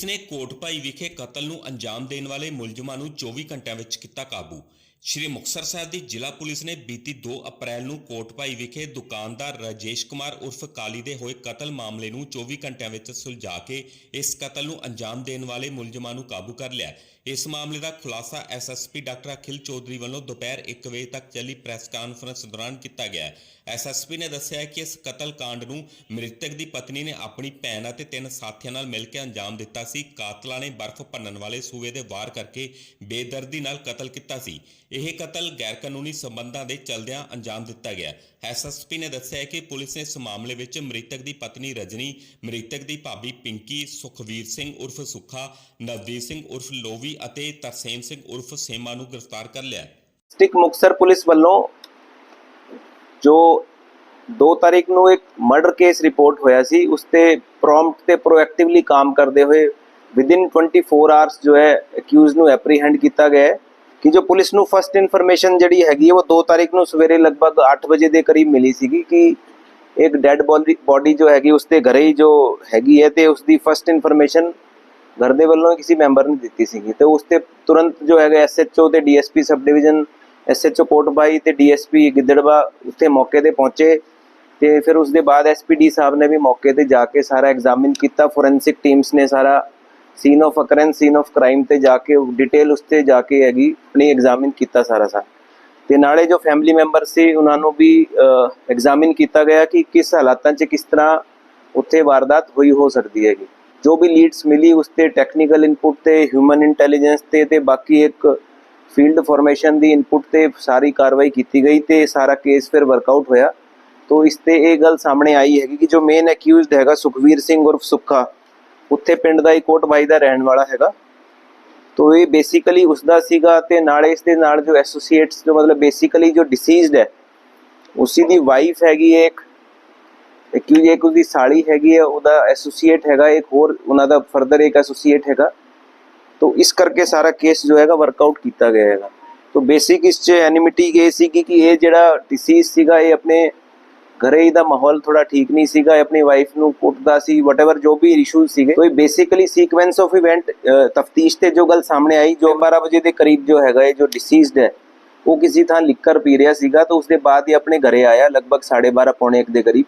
Police ਨੇ ਕੋਟਭਾਈ ਵਿਖੇ ਕਤਲ ਨੂੰ ਅੰਜਾਮ ਦੇਣ ਵਾਲੇ ਮੁਲਜ਼ਮਾਂ ਨੂੰ 24 ਘੰਟਿਆਂ ਵਿੱਚ ਕੀਤਾ ਕਾਬੂ। ਸ਼੍ਰੀ ਮੁਕਤਸਰ ਸਾਹਿਬ ਦੀ ਜ਼ਿਲ੍ਹਾ ਪੁਲਿਸ ਨੇ ਬੀਤੀ 2 ਅਪ੍ਰੈਲ ਨੂੰ ਕੋਟਭਾਈ ਵਿਖੇ ਦੁਕਾਨਦਾਰ ਰਾਜੇਸ਼ ਕੁਮਾਰ ਉਰਫ ਕਾਲੀ ਦੇ ਹੋਏ ਕਤਲ ਮਾਮਲੇ ਨੂੰ 24 ਘੰਟਿਆਂ ਵਿੱਚ ਸੁਲਝਾ ਕੇ ਇਸ ਕਤਲ ਨੂੰ ਅੰਜਾਮ ਦੇਣ ਵਾਲੇ ਮੁਲਜ਼ਮਾਂ ਨੂੰ ਕਾਬੂ ਕਰ ਲਿਆ। ਇਸ ਮਾਮਲੇ ਦਾ ਖੁਲਾਸਾ ਐਸਐਸਪੀ ਡਾਕਟਰ ਅਖਿਲ ਚੌਧਰੀ ਵੱਲੋਂ ਦੁਪਹਿਰ 1 ਵਜੇ ਤੱਕ ਚੱਲੀ ਪ੍ਰੈਸ ਕਾਨਫਰੰਸ ਦੌਰਾਨ ਕੀਤਾ ਗਿਆ ਐਸਐਸਪੀ ਨੇ ਦੱਸਿਆ ਕਿ ਇਸ ਕਤਲ ਕਾਂਡ ਨੂੰ ਮ੍ਰਿਤਕ ਦੀ ਪਤਨੀ ਨੇ ਆਪਣੀ ਭੈਣ ਅਤੇ ਤਿੰਨ ਸਾਥੀਆਂ ਨਾਲ ਮਿਲ ਕੇ ਅੰਜਾਮ ਦਿੱਤਾ ਸੀ। ਕਾਤਲਾਂ ਨੇ ਬਰਫ਼ ਭੰਨਣ ਵਾਲੇ ਸੂਏ ਦੇ ਵਾਰ ਕਰਕੇ ਬੇਦਰਦੀ ਨਾਲ ਕਤਲ ਕੀਤਾ ਸੀ। ਇਹ ਕਤਲ ਗੈਰ ਕਾਨੂੰਨੀ ਸਬੰਧਾਂ ਦੇ ਚਲਦਿਆਂ ਅੰਜਾਮ ਦਿੱਤਾ ਗਿਆ। ਐਸਐਸਪੀ ਨੇ ਦੱਸਿਆ ਕਿ ਪੁਲਿਸ ਨੇ ਇਸ ਮਾਮਲੇ ਵਿੱਚ ਮ੍ਰਿਤਕ ਦੀ ਪਤਨੀ ਰਜਨੀ, ਮ੍ਰਿਤਕ ਦੀ ਭਾਬੀ ਪਿੰਕੀ, ਸੁਖਵੀਰ ਸਿੰਘ ਉਰਫ ਸੁੱਖਾ, ਨਵਦੀਪ ਸਿੰਘ ਉਰਫ ਲੋਵੀ ਅਤੇ ਤਰਸੇਮ ਸਿੰਘ ਉਰਫ ਸੇਮਾ ਨੂੰ ਗ੍ਰਿਫਤਾਰ ਕਰ ਲਿਆ ਸਟਿਕ ਮੁਕਤਸਰ ਪੁਲਿਸ ਵੱਲੋਂ ਜੋ 2 ਤਾਰੀਖ ਨੂੰ ਇੱਕ ਮਰਡਰ ਕੇਸ ਰਿਪੋਰਟ ਹੋਇਆ ਸੀ, ਉਸ ਤੇ ਪ੍ਰੋਮਪਟ ਤੇ ਪ੍ਰੋਐਕਟਿਵਲੀ ਕੰਮ ਕਰਦੇ ਹੋਏ ਵਿਦਿਨ 24 ਆਵਰਸ ਜੋ ਹੈ ਅਕਿਊਜ਼ ਨੂੰ ਐਪਰੀਹੈਂਡ ਕੀਤਾ ਗਿਆ ਹੈ। ਕਿ ਜੋ ਪੁਲਿਸ ਨੂੰ ਫਸਟ ਇਨਫੋਰਮੇਸ਼ਨ ਜਿਹੜੀ ਹੈਗੀ ਹੈ ਉਹ 2 ਤਾਰੀਖ ਨੂੰ ਸਵੇਰੇ ਲਗਭਗ 8 ਵਜੇ ਦੇ ਕਰੀਬ ਮਿਲੀ ਸੀਗੀ ਕਿ ਇੱਕ ਡੈੱਡ ਬੋਡੀ ਜੋ ਹੈਗੀ, ਉਸ ਦੇ ਘਰੇ ਹੀ ਜੋ ਹੈਗੀ ਹੈ ਤੇ ਉਸ ਦੀ ਫਸਟ ਇਨਫੋਰਮੇਸ਼ਨ ਘਰ ਦੇ ਵੱਲੋਂ ਕਿਸੇ ਮੈਂਬਰ ਨੇ ਦਿੱਤੀ ਸੀਗੀ। ਤੇ ਉਸ ਤੇ ਤੁਰੰਤ ਜੋ ਹੈਗਾ ਐਸਐਚਓ ਤੇ DSP sub division SHO Kotbhai ਤੇ ਡੀਐਸਪੀ ਗਿੱਦੜਵਾ ਉੱਥੇ ਮੌਕੇ ਤੇ ਪਹੁੰਚੇ ਤੇ ਫਿਰ ਉਸ ਦੇ ਬਾਅਦ ਐਸਪੀਡੀ ਸਾਹਿਬ ਨੇ ਵੀ ਮੌਕੇ ਤੇ ਜਾ ਕੇ ਸਾਰਾ ਐਗਜ਼ਾਮਿਨ ਕੀਤਾ ਫੋਰੈਂਸਿਕ ਟੀਮਸ ਨੇ ਸਾਰਾ scene of occurrence scene of crime ਤੇ ਜਾ ਕੇ ਡਿਟੇਲ ਉਸ ਤੇ ਜਾ ਕੇ ਹੈਗੀ, ਆਪਣੀ ਐਗਜ਼ਾਮਿਨ ਕੀਤਾ ਸਾਰਾ ਸਾ। ਤੇ ਨਾਲੇ ਜੋ ਫੈਮਿਲੀ ਮੈਂਬਰ ਸੀ, ਉਹਨਾਂ ਨੂੰ ਵੀ ਐਗਜ਼ਾਮਿਨ ਕੀਤਾ ਗਿਆ ਕਿ ਕਿਸ ਹਾਲਾਤਾਂ 'ਚ ਕਿਸ ਤਰ੍ਹਾਂ ਉੱਥੇ ਵਾਰਦਾਤ ਹੋਈ, ਹੋ ਸਕਦੀ ਹੈਗੀ। ਜੋ ਵੀ ਲੀਡਸ ਮਿਲੀ, ਉਸ ਤੇ ਟੈਕਨੀਕਲ ਇਨਪੁਟ ਤੇ ਹਿਊਮਨ ਇੰਟੈਲੀਜੈਂਸ ਤੇ ਤੇ ਬਾਕੀ ਇੱਕ ਫੀਲਡ ਫਾਰਮੇਸ਼ਨ ਦੀ ਇਨਪੁਟ ਤੇ ਸਾਰੀ ਕਾਰਵਾਈ ਕੀਤੀ ਗਈ ਤੇ ਸਾਰਾ ਕੇਸ ਫਿਰ ਵਰਕਆਊਟ ਹੋਇਆ। ਤੋ ਇਸ ਤੇ ਇਹ ਗੱਲ ਸਾਹਮਣੇ ਆਈ ਹੈਗੀ ਕਿ ਜੋ ਮੇਨ ਅਕਿਊਜ਼ਡ ਹੈਗਾ, ਸੁਖਵੀਰ ਸਿੰਘ ਉਰਫ ਸੁੱਖਾ ਉੱਥੇ ਪਿੰਡ ਦਾ ਹੀ ਕੋਟਬਾਈ ਦਾ ਰਹਿਣ ਵਾਲਾ ਹੈਗਾ। ਤੋ ਇਹ ਬੇਸਿਕਲੀ ਉਸ ਦਾ ਸੀਗਾ ਤੇ ਨਾਲੇ ਇਸ ਦੇ ਨਾਲ ਜੋ ਐਸੋਸੀਏਟਸ ਜੋ ਮਤਲਬ ਬੇਸਿਕਲੀ ਜੋ ਡਿਸੀਜ਼ਡ ਹੈ, ਉਸੇ ਦੀ ਵਾਈਫ ਹੈਗੀ ਹੈ ਇੱਕ। ਇੱਕ ਇੱਕ ਉਹਦੀ ਸਾਲੀ ਹੈਗੀ ਹੈ, ਉਹਦਾ ਐਸੋਸੀਏਟ ਹੈਗਾ, ਇੱਕ ਹੋਰ ਉਹਨਾਂ ਦਾ ਫਰਦਰ ਇੱਕ ਐਸੋਸੀਏਟ ਹੈਗਾ। ਤੋ ਇਸ ਕਰਕੇ ਸਾਰਾ ਕੇਸ ਜੋ ਹੈਗਾ ਵਰਕਆਊਟ ਕੀਤਾ ਗਿਆ ਹੈਗਾ। ਤੋ ਬੇਸਿਕ ਇਸ ਚ ਐਨਿਮਿਟੀ ਇਹ ਸੀ ਕਿ ਇਹ ਜਿਹੜਾ ਡਿਸੀਜ਼ ਸੀਗਾ, ਇਹ ਆਪਣੇ ਘਰੇ ਹੀ ਦਾ ਮਾਹੌਲ ਥੋੜਾ ਠੀਕ ਨਹੀਂ ਸੀਗਾ, ਇਹ ਆਪਣੀ ਵਾਈਫ ਨੂੰ ਕੁੱਟਦਾ ਸੀ ਵਟਐਵਰ ਜੋ ਵੀ ਇਸ਼ੂ ਸੀਗੇ। ਤੋ ਇਹ ਬੇਸਿਕਲੀ ਸੀਕੁਐਂਸ ਆਫ ਇਵੈਂਟ ਤਫਤੀਸ਼ ਤੇ ਜੋ ਗੱਲ ਸਾਹਮਣੇ ਆਈ, ਜੋ 12 ਵਜੇ ਦੇ ਕਰੀਬ ਜੋ ਹੈਗਾ ਇਹ, ਜੋ ਡਿਸੀਜ਼ਡ ਹੈ, ਉਹ ਕਿਸੇ ਥਾਂ ਲਿਕਰ ਪੀ ਰਿਹਾ ਸੀਗਾ, ਤਾਂ ਉਸ ਦੇ ਬਾਅਦ ਹੀ ਆਪਣੇ ਘਰੇ ਆਇਆ, ਲਗਭਗ 12:30 ਪੌਣੇ 1 ਦੇ ਕਰੀਬ।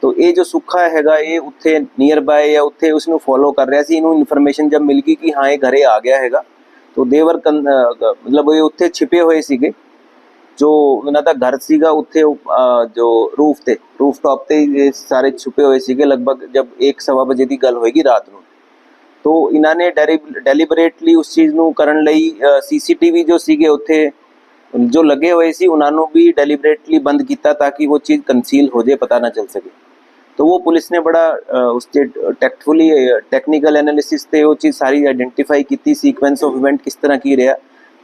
ਤੋ ਇਹ ਜੋ ਸੁੱਖਾ ਹੈਗਾ, ਇਹ ਉੱਥੇ ਨੀਅਰ ਬਾਏ ਜਾਂ ਉੱਥੇ ਉਸ ਨੂੰ ਫੋਲੋ ਕਰ ਰਿਹਾ ਸੀ, ਇਹਨੂੰ ਇਨਫੋਰਮੇਸ਼ਨ ਜਦ ਮਿਲ ਗਈ ਕਿ ਹਾਂ, ਇਹ ਘਰੇ ਆ ਗਿਆ ਹੈਗਾ। ਤੋ ਦੇਵਰ ਮਤਲਬ ਇਹ ਉੱਥੇ ਛਿਪੇ ਹੋਏ ਸੀਗੇ। ਜੋ ਉਹਨਾਂ ਦਾ ਘਰ ਸੀਗਾ ਉੱਥੇ ਉਹ, ਅਹ, ਜੋ ਰੂਫ ਤੇ ਰੂਫ ਟਾਪ ਤੇ ਇਹ ਸਾਰੇ ਛੁਪੇ ਹੋਏ ਸੀਗੇ ਲਗਭਗ ਜਬ 1:30 ਵਜੇ ਦੀ ਗੱਲ ਹੋਏਗੀ ਰਾਤ ਨੂੰ ਤੋ ਇਹਨਾਂ ਨੇ ਡੈਲੀਬਰੇਟਲੀ ਉਸ ਚੀਜ਼ ਨੂੰ ਕਰਨ ਲਈ ਸੀਸੀਟੀਵੀ ਜੋ ਸੀਗੇ ਉੱਥੇ ਜੋ ਲੱਗੇ ਹੋਏ ਸੀ ਉਹਨਾਂ ਨੂੰ ਵੀ ਡੈਲੀਬਰੇਟਲੀ ਬੰਦ ਕੀਤਾ ਤਾਂ ਕਿ ਉਹ ਚੀਜ਼ ਕੰਸੀਲ ਹੋ ਜਾਏ ਪਤਾ ਨਾ ਚੱਲ ਸਕੇ तो वो पुलिस ने बड़ा अ, उससे टैक्टफुली टेक्निकल एनालिसिस ਤੇ ਉਹ ਚੀਜ਼ ਸਾਰੀ ਆਇਡੈਂਟੀਫਾਈ ਕੀਤੀ ਸੀਕੁਐਂਸ ਆਫ ਇਵੈਂਟ ਕਿਸ ਤਰ੍ਹਾਂ ਕੀ ਰਿਹਾ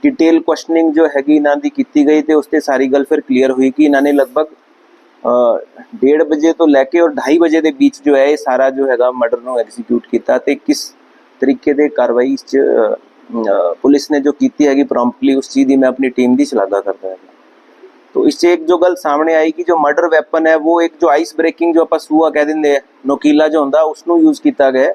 ਡਿਟੇਲ ਕੁਐਸਚਨਿੰਗ ਜੋ ਹੈਗੀ ਇਹਨਾਂ ਦੀ ਕੀਤੀ ਗਈ ਤੇ ਉਸ ਤੇ ਸਾਰੀ ਗੱਲ ਫਿਰ ਕਲੀਅਰ ਹੋਈ ਕਿ ਇਹਨਾਂ ਨੇ ਲਗਭਗ ਅ, 1:30 ਵਜੇ ਤੋਂ ਲੈ ਕੇ ਔਰ 2:30 ਵਜੇ ਦੇ ਵਿੱਚ ਜੋ ਹੈ ਇਹ ਸਾਰਾ ਜੋ ਹੈਗਾ ਮਰਡਰ ਨੂੰ ਐਗਜ਼ੀਕਿਊਟ ਕੀਤਾ ਤੇ ਕਿਸ ਤਰੀਕੇ ਦੇ ਕਾਰਵਾਈ ਇਸ ਚ ਅ, ਅ, ਪੁਲਿਸ ਨੇ ਜੋ ਕੀਤੀ ਹੈਗੀ ਪ੍ਰੋਮਪਟਲੀ ਉਸ ਚੀਜ਼ ਦੀ ਮੈਂ ਆਪਣੀ ਟੀਮ ਦੀ ਸ਼ਲਾਘਾ ਕਰਦਾ ਹਾਂ तो इससे एक जो गल सामने आई कि जो मर्डर वेपन है वो एक जो आइस ब्रेकिंग जो ਆਪਾਂ ਸੂਆ ਕਹਿ ਦਿੰਦੇ ਆ ਨੋਕੀਲਾ ਜੋ ਹੁੰਦਾ ਉਸ ਨੂੰ ਯੂਜ਼ ਕੀਤਾ ਗਿਆ ਹੈ।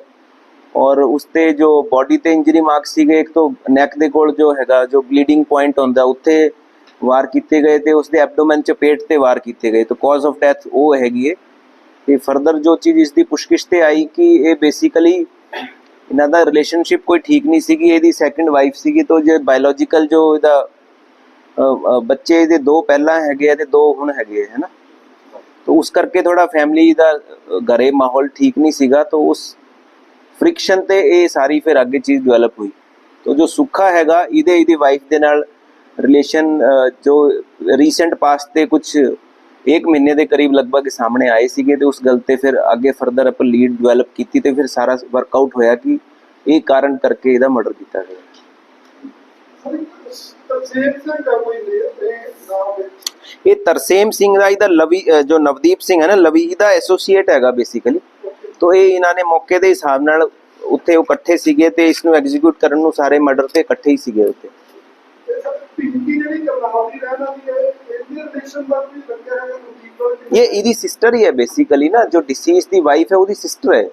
ਔਰ ਉਸ ਤੇ ਜੋ ਬਾਡੀ ਤੇ ਇੰਜਰੀ ਮਾਰਕਸ ਸੀਗੇ, ਇੱਕ ਤੋਂ ਨੈਕ ਦੇ ਕੋਲ ਜੋ ਹੈਗਾ, ਜੋ ਬਲੀਡਿੰਗ ਪੁਆਇੰਟ ਹੁੰਦਾ, ਉੱਥੇ ਵਾਰ ਕੀਤੇ ਗਏ ਤੇ ਉਸ ਦੇ ਐਬਡੋਮਨ ਚ ਪੇਟ ਤੇ ਵਾਰ ਕੀਤੇ ਗਏ। ਤਾਂ ਕਾਜ਼ ਆਫ ਡੈਥ ਉਹ ਹੈਗੀ ਹੈ ਤੇ ਫਰਦਰ ਜੋ ਚੀਜ਼ ਇਸ ਦੀ ਪੁਸ਼ਕਿਸ਼ ਤੇ ਆਈ ਕਿ ਇਹ ਬੇਸਿਕਲੀ ਇਹਨਾਂ ਦਾ ਰਿਲੇਸ਼ਨਸ਼ਿਪ ਕੋਈ ਠੀਕ ਨਹੀਂ ਸੀਗੀ, ਇਹਦੀ ਸੈਕੰਡ ਵਾਈਫ ਸੀਗੀ, ਤਾਂ ਜੇ ਬਾਇਓਲੋਜੀਕਲ ਜੋ ਇਹਦਾ ਬੱਚੇ ਦੇ ਦੋ ਪਹਿਲਾਂ ਹੈਗੇ ਆ ਤੇ ਦੋ ਹੁਣ ਹੈਗੇ ਹੈ ਨਾ ਤਾਂ ਉਸ ਕਰਕੇ ਥੋੜਾ ਫੈਮਿਲੀ ਦਾ ਘਰੇ ਮਾਹੌਲ ਠੀਕ ਨਹੀਂ ਸੀਗਾ, ਤਾਂ ਉਸ ਫ੍ਰਿਕਸ਼ਨ ਤੇ ਇਹ ਸਾਰੀ ਫਿਰ ਅੱਗੇ ਚੀਜ਼ ਡਿਵੈਲਪ ਹੋਈ। ਤਾਂ ਜੋ ਸੁੱਖਾ ਹੈਗਾ, ਇਹਦੇ, ਇਹਦੀ ਵਾਈਫ ਦੇ ਨਾਲ ਰਿਲੇਸ਼ਨ ਜੋ ਰੀਸੈਂਟ ਪਾਸਟ ਤੇ ਕੁਝ ਇੱਕ ਮਹੀਨੇ ਦੇ ਕਰੀਬ ਲਗਭਗ ਸਾਹਮਣੇ ਆਏ ਸੀਗੇ ਤੇ ਉਸ ਗੱਲ ਤੇ ਫਿਰ ਅੱਗੇ ਫਰਦਰ ਆਪਾਂ ਲੀਡ ਡਿਵੈਲਪ ਕੀਤੀ ਤੇ ਫਿਰ ਸਾਰਾ ਵਰਕਆਊਟ ਹੋਇਆ ਕਿ ਇਹ ਕਾਰਨ ਕਰਕੇ ਇਹਦਾ ਮਰਡਰ ਕੀਤਾ ਗਿਆ। ਇਹ ਤਰਸੇਮ ਸਿੰਘ ਦਾ, ਇਹਦਾ ਲਵੀ ਜੋ ਨਵਦੀਪ ਸਿੰਘ ਹੈ ਨਾ, ਲਵੀ, ਇਹਦਾ ਐਸੋਸੀਏਟ ਹੈਗਾ ਬੇਸਿਕਲੀ ਤੋਂ ਇਹ ਇਹਨਾਂ ਨੇ ਮੌਕੇ ਦੇ ਹਿਸਾਬ ਨਾਲ ਉੱਥੇ ਉਹ ਇਕੱਠੇ ਸੀਗੇ ਤੇ ਇਸ ਨੂੰ ਐਗਜ਼ੀਕਿਊਟ ਕਰਨ ਨੂੰ ਸਾਰੇ ਮਰਡਰ ਤੇ ਇਕੱਠੇ ਹੀ ਸੀਗੇ ਉੱਥੇ। ਇਹ ਇਹਦੀ ਇਹਦੀ ਸਿਸਟਰ ਹੀ ਹੈ ਬੇਸਿਕਲੀ ਨਾ, ਜੋ ਡਿਸੀਜ਼ ਦੀ ਵਾਈਫ ਹੈ, ਉਹਦੀ ਸਿਸਟਰ ਹੈ।